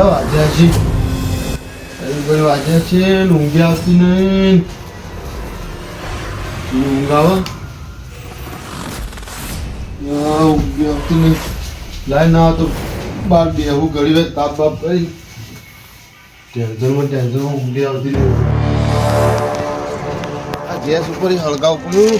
કેટલા વાગ્યા છે. ભાઈ વાગ્યા છે ઊંઘી આવતી નહીં. ઊંઘ આવે ઊંઘી આવતી નહીં. લાય ના તો બાર બેહું, ઘડી વાર તાપ બાપ કરી. ટેન્શનમાં ટેન્શનમાં ઊંઘી આવતી નહીં. આ ગેસ ઉપર હળગાવ પડ્યું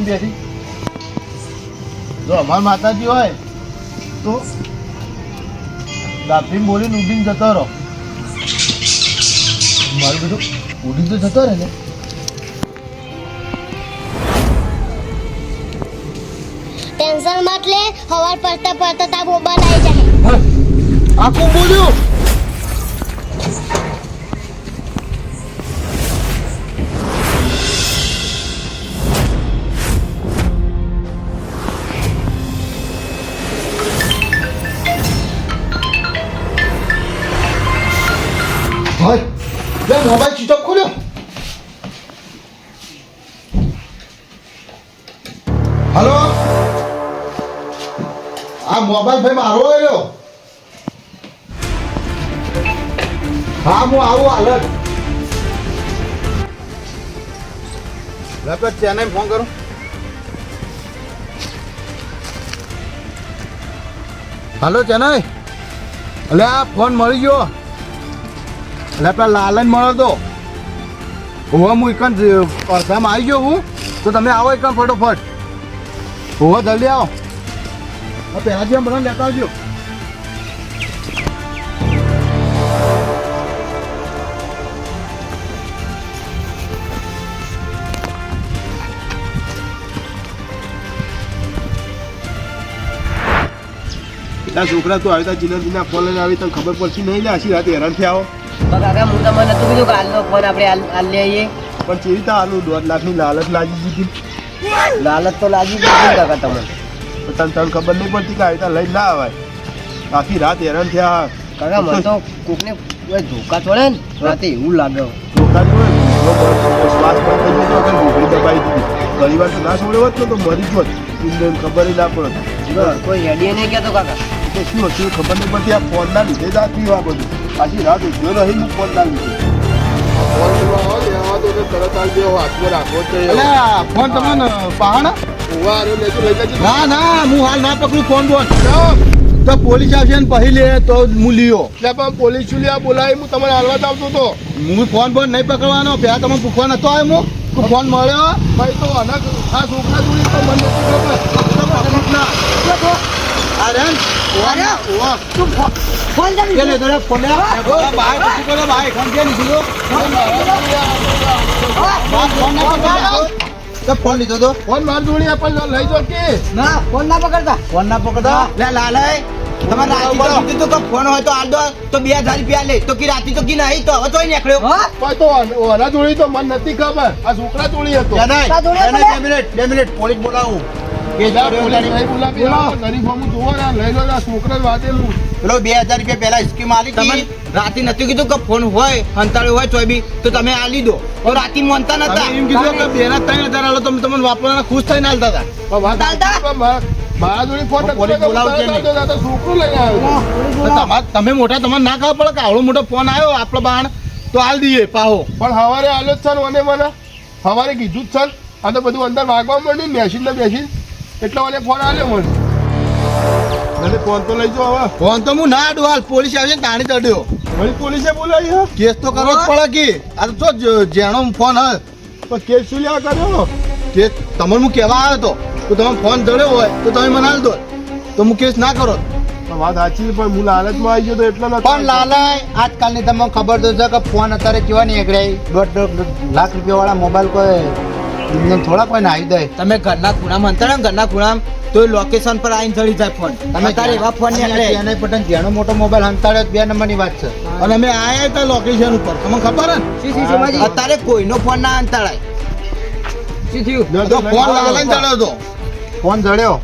બેઠી જો અમાર માતાજી હોય તો દાપીને બોલીને ઉડીને જતો રહો મારું બધું ઉડીને તો જતો રહે ને ટેન્શન મત લે, હવાર પડતા પડતા તા મોબાઈલ આવી જાય આખું બોલ્યું? ભાઈ લે મોબાઈલ સ્વિચ ઓફ ખોલ્યો હલો આ મોબાઈલ ભાઈ મારો આવ્યો હા હું આવું હાલત લેપટોપ ચેન્નઈ ફોન કરો હાલો ચેન્નઈ અલે આ ફોન મળી ગયો એટલે પેલા લાલન મળો તો. હોવા હું એકન અડધામાં આવી ગયો હું. તો તમે આવો એકન ફટોફટ. હોવા જલ્દી આવો. પહેલાં જેમ બધા લેતા આવજો. છોકરા તો આવી તા જીલર ફોન લઈને આવી, તને ખબર પડશે નહીં ને આશી રાતે હેરાન થયા આવો કાકા હું તમને નતું કીધું કે હાલનો ફોન આપણે હાલ હાલ લઈ આવીએ. પણ કેવી રીતે દોઢ લાખની લાલચ લાગી દીધી લાલચ તો લાગી છે કાકા તમને. તો તને તને ખબર નહીં પડતી કે આવી લઈને ના આવાય. આખી રાત હેરાન થયા. કાકા મને તો કોકને ધોકા છોડે ને? રાતે એવું લાગે. છોકરાની હોય. શ્વાસ બંધ થઈ ગયો તો ઘૂંઘરી દબાઈ દીધી. ઘણી વાર તો ના છોડ્યો હોત ને તો મરી જ હોત. ખબર ના પડત. કોઈ હેડીએ નહીં કહેતો કાકા. તો શું હતું ખબર નહીં પડતી આ ફોનના લીધે જ આ થયું આ બધું. પાછી રાત ઉઠ્યો રહી હું ફોનના લીધે. એટલે ફોન તમને પહાડ ના ના હું હાલ ના પકડું ફોન બોન. તો પોલીસ આવશે ને પછી લે તો હું લ્યો. પોલીસ ચુલિયા બોલાવી હું તમને હાલવા જ આવતો હતો હું ફોન બોન નહીં પકડવાનો. પેલા તમે પૂછવા નતો આવ્યો હું. ફોન મળ્યો. ભાઈ તો અલગ આ છોકરા જોડી તો મને ખબર અરે ઓવા ઓવા ફોન કે લે દરે ફોન લે બાય પછી કરો બાય ફોન કે લીધો ફોન ના પકડતા તો ફોન લીધો તો? ફોન માર જોડી આપણને લઈ જો કે. ના ફોન ના પકડતા. ફોન ના પકડો લે લાલય તમારે રાતી તો તું કે ફોન હોય તો દો. તો બે હજાર રૂપિયા લે. તો કી રાતી તો કી નહીં તો? હવે તોય નીકળ્યો. હા. ભાઈ તો ઓના જોડી તો મને નથી ખબર. આ છોકરા જોડી હતો. તા બે મિનિટ બે મિનિટ. પોલીસ બોલાવું. આ પેલો બે હજાર રૂપિયા પહેલા સ્કીમ આલી તમે રાતે નથી કીધું કે ફોન હોય હંતાળ્યો હોય તોય બી તો તમે આલી દો. તો રાતી મોનતા નતા. એમ કીધું કે બે ના ત્રણ હજાર આલો તમે તમને વાપરવાના ખુશ થઈને હાલતા હતા. મારા- જોડે ફોન તો આ તો છોકરું લઈને આવ્યો. તો તમે મોટા તમારે ના ખબર પડે કે આવડો મોટો ફોન આવ્યો આપણો બાણ. તો હાલ દઈએ પાહો. પણ હવારે આલો જ છે મને મને. હવારે કીધું જ છે. આ તો બધું અંદર વાગવા માંડ્યું ને બેસીને ને બેસીને એટલે વાલે ફોન આલ્યો મને. ફોન તો લઈ જાઓ હવે. ફોન તો હું ના અડું હાલ. પોલીસ આવશે ને તાણી ચડ્યો. વળી પોલીસે બોલાવી હે? કેસ તો કરવો જ પડે કે. આ તો જેનો ફોન હ પણ કેસ શું લેવા કર્યો કે તમને હું કહેવા આવ્યો હતો તો તમે ફોન જડ્યો હોય તો તમે મને હાલ દો. તો હું કેસ ના કરો. પણ વાત સાચી છે, પણ હું લાલચમાં આવી ગયો તો એટલા નથી પણ લાલાય આજકાલની તમને ખબર તો છે કે ફોન અત્યારે કેવા નીકળે દોઢ દોઢ લાખ રૂપિયા વાળા મોબાઈલ કોઈ થોડા કોઈ નાહી દે. તમે ઘરના ખૂણામાં અંતર ઘરના ખૂણામાં તો લોકેશન પર આવીને ચડી જાય ફોન તમે તારે એવા ફોન નીકળે એને પટન જેનો મોટો મોબાઈલ હંતાડ્યો બે નંબરની વાત છે. અને અમે આયા હતા લોકેશન ઉપર. તમને ખબર ને? સી સી સમાજી અત્યારે કોઈનો ફોન ના અંતાળાય સી થયું? તો ફોન લાલન ચડ્યો તો. ફોન જડ્યો.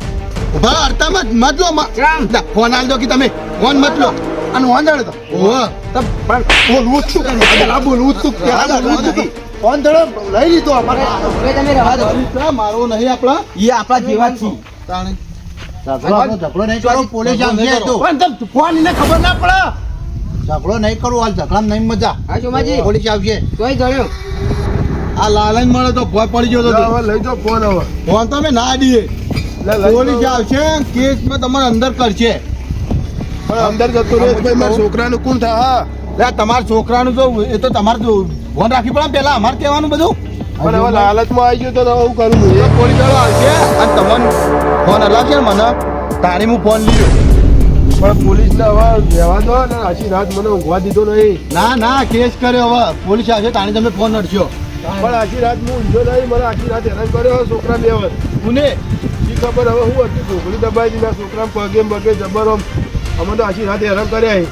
ઊભા અડતામાં મત લો. ના, ફોન આલ દો કે તમે. ફોન મત લો. અને જડ્યો તો. ઓહ પણ બોલવું શું? પેલા બોલવું શું? પેલા બોલવું શું ફોન જડ્યો લઈ લીધો અમારે. તમે રહેવા દો. મારો નહીં આપણા. એ આપણા જેવા છે. તાણે. ઝઘડો નહીં કરો પોલીસ તો. ફોન એને ખબર ના પડે. ઝઘડો નહીં કરો હાલ ઝઘડા નહીં મજા. હા સોમાજી પોલીસ આવશે. જડ્યો આ લાલન મળે તો ભોય પડી ગયો તો હવે લઈ જાઓ ફોન હવે. ફોન તમે ના દઈએ પોલીસ. આવશે કેસમાં તમારે અંદર કરશે. પણ અંદર જતો રહે મારા છોકરાનું કોણ થાય હા. તમારા છોકરાનું તો એ તો તમારે ફોન રાખી પડે પેલા અમારે કહેવાનું બધું. પણ હવે લાલચમાં આવી ગયો તો હું કરું હું એ પોલીસ વાળો આવશે અને તમને ફોન હલાવશે ને મને તારે હું ફોન લીધો. પણ પોલીસને હવે રહેવા દો ને આખી રાત મને ઊંઘવા દીધો નહીં. ના ના કેસ કર્યો હવે. પોલીસ આવશે તાણે તમે ફોન અડશો. પણ આખી રાત હું ઊંઘ્યો નહીં મને આખી રાત હેરાન કર્યો છોકરા બે કોને? શી ખબર હવે હું હતી છોકરી દબાઈ દીધા છોકરા પગે બગે જબર અમે તો આખી રાત હેરાન કર્યા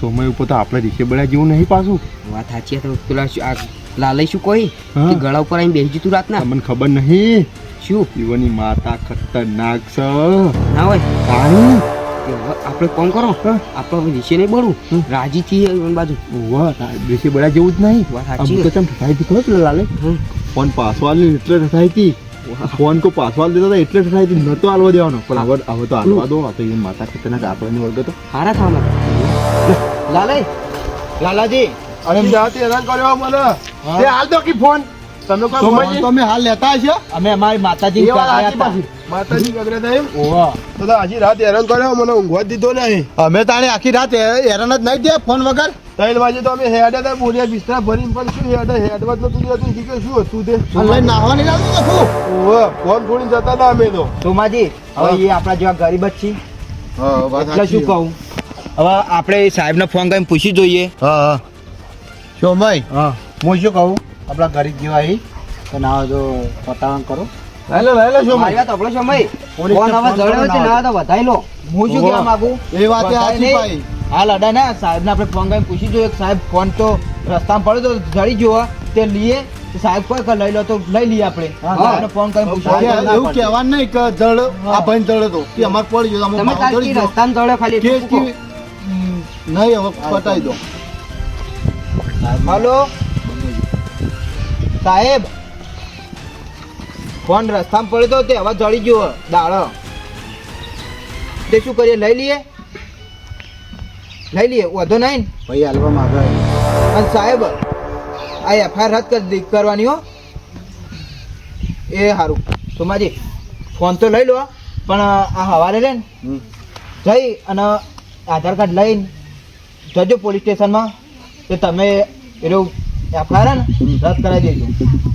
સમય ઉપર તો આપણે રીખે બળ્યા જેવું નહીં પાછું. વાત સાચી તો પેલા લાલય શું કોઈ? ગળા ઉપર આવીને બેસી તું રાતના? તમને ખબર નહીં? શું? જીવનની માતા ખતરનાક છે. ના હોય? આપણે કોમ કરો. આપણે વિશે નહીં બળવું રાજી થી એની બાજુ. વાહ દેશી બળ્યા જેવું જ નહીં. વાત સાચી તો હતી ખબર લાલે? પણ ફોન પાછો એટલે ઠઠાઈ હતી ફોન કો પાછો આલ દેતા હતા એટલે થાય નતો આલવા દેવાનો. પણ હવે હવે તો આલવા દો આ તો એ માતા ખતરનાક આપણને વર્ગ તો હારા થવાના લાલય લાલાજી. અરે જાતી હેરાન કર્યો મને. તે હાલ દો કે ફોન. તમે કોઈ ફોન તો અમે હાલ લેતા હશે? અમે અમારી માતાજી. માતાજી કગરે થાય ઓવા તો તો રાત હેરાન કર્યો મને ઊંઘવા દીધો નહીં. અમે તાણે આખી રાત હેરાન જ નહીં દે ફોન વગર? ત્રણ વાગે તો અમે હેડ હતા બોલ્યા બિસ્તરા ભરીને પણ શું હેડ હેડવા જ તું દેતું કે શું હતું તે? અને લઈને નાહવા નહીં લાવતું શું? ઓહો ફોન છોડીને જતા હતા અમે તો. સોમાજી હવે એ આપણા જેવા ગરીબ જ છીએ. એટલે શું કહું? હવે આપણે સાહેબને ફોન કરીને પૂછી જોઈએ. હા હા. શોમય હા હું શું કહું? આપણા ગરીબ જેવા એ તો ના તો પતાવણ કરો. લે લે લે મારી વાત આપણો પોલીસને ફોન હવે ફોન છે ના ના તો વધાઈ લો. હું શું. કહેવા માંગુ? એ વાત સાચી. ભાઈ. હાલ અડા ને સાહેબને આપણે ફોન કરીને પૂછી જોઈએ. સાહેબ ફોન તો રસ્તામાં પડ્યો તો જડી જોવા તે લઈએ સાહેબ કોઈ લઈ લો તો લઈ લઈએ આપણે. ફોન કરીને પૂછીએ એવું કહેવાનું નહીં કે જળ આ ભાઈ જળ હતો. કે અમાર પડી ગયો. તમે તારથી રસ્તામાં જડ્યો ખાલી કે નહીં હવે પટાઈ દો. હલો. સાહેબ ફોન રસ્તામાં પડ્યો તો તે હવે જડી ગયો દાડો. તે શું કરીએ લઈ લઈએ? લઈ લઈએ વધો નહીં. ભાઈ હાલવા માંગે અને સાહેબ આ એફઆઈઆર રદ કરી કરવાની હો. એ સારું સોમાજી ફોન તો લઈ લો પણ આ હવારે લે ને. જઈ અને આધાર કાર્ડ લઈને જજો પોલીસ સ્ટેશનમાં. કે તમે એનો એફઆઈઆર ને રદ કરાવી દેજો.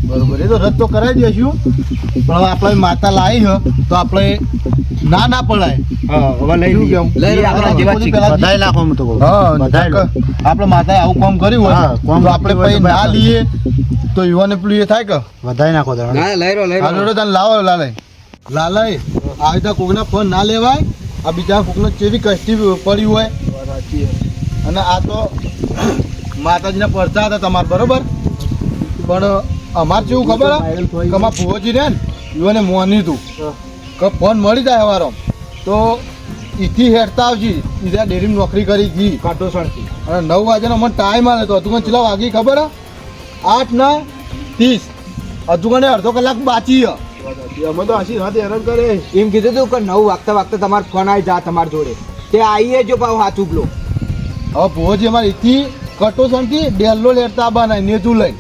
બરોબર એ તો રદ તો કરાવી દઈશું પણ હવે આપણે માતા લાવી છે તો આપણે ના ના પડાય. હા હવે લઈ લઈ. બધાય નાખો હું તો આપણે માતાએ આવું કામ કર્યું હોય તો આપણે પછી ના લઈએ તો યુવાને પેલું એ થાય કે. વધાઈ નાખો ના લઈ લો લઈ હાલો તને લાવો લાલય લાલાય આવી રીતે કોકના ફોન ના લેવાય આ બીજા કોકનો ચેવી કષ્ટી પડી હોય. અને આ તો માતાજીના પડતા હતા તમારે બરોબર? પણ અમારે જેવું ખબર? હે? કે અમારા ભુવોજી ને યુવાને મોની હતું કે ફોન મળી જાય અમારો. તો ઈથી હેરતા આવજી. બીજા ડેરીમાં નોકરી કરી ગઈ. કાટોસણથી અને નવ વાગ્યાનો મને ટાઈમ આવે તો. હજુ ચેટલા વાગી ખબર હે? આઠ ને ત્રીસ. હજુ કને અડધો કલાક બાચી હે. અમે તો આછી હાથ હેરાન કરે. એમ કીધું હતું કે નવ વાગતા વાગતા તમારો ફોન આવી જા તમારી જોડે. તે આવીએ જો પાછું હાથ ઉપલો. હવે ભુવોજી અમારે ઈથી કટોસણથી ડેલ્લો લેતા બનાય નેતું લઈ.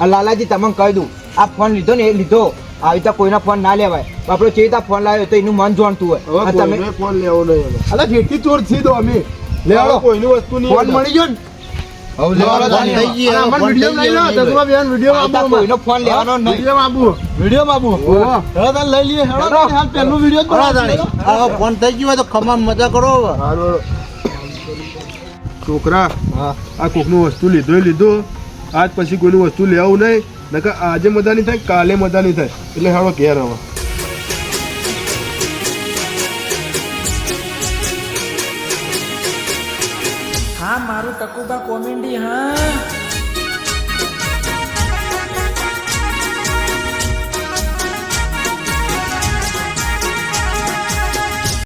આ લાલાજી તમને કહી દઉં આ ફોન લીધો ને એ લીધો. આવી તો કોઈના ફોન ના લેવાય. આપણો ચેતા ફોન લાવ્યો તો એનું મન જોણતું હોય. હવે તમે ફોન લેવો નહીં અલા જેટલી ચોરથી દો અમે. લેવાડો કોઈની વસ્તુ નહીં ફોન મળી ગયો ને? હવે લેવાનો ફોન થઈ ગયો. બેન લેવાનો તો ખમા મજા કરો છોકરા હા. આ કોકનું વસ્તુ લીધો એ લીધું. આજ પછી કોઈનું વસ્તુ લેવું નહીં નકર આજે મજા નહીં થાય કાલે મજા નહીં થાય. એટલે હાડો ઘેર હવે હા મારું ટકુબા કોમેડી હા.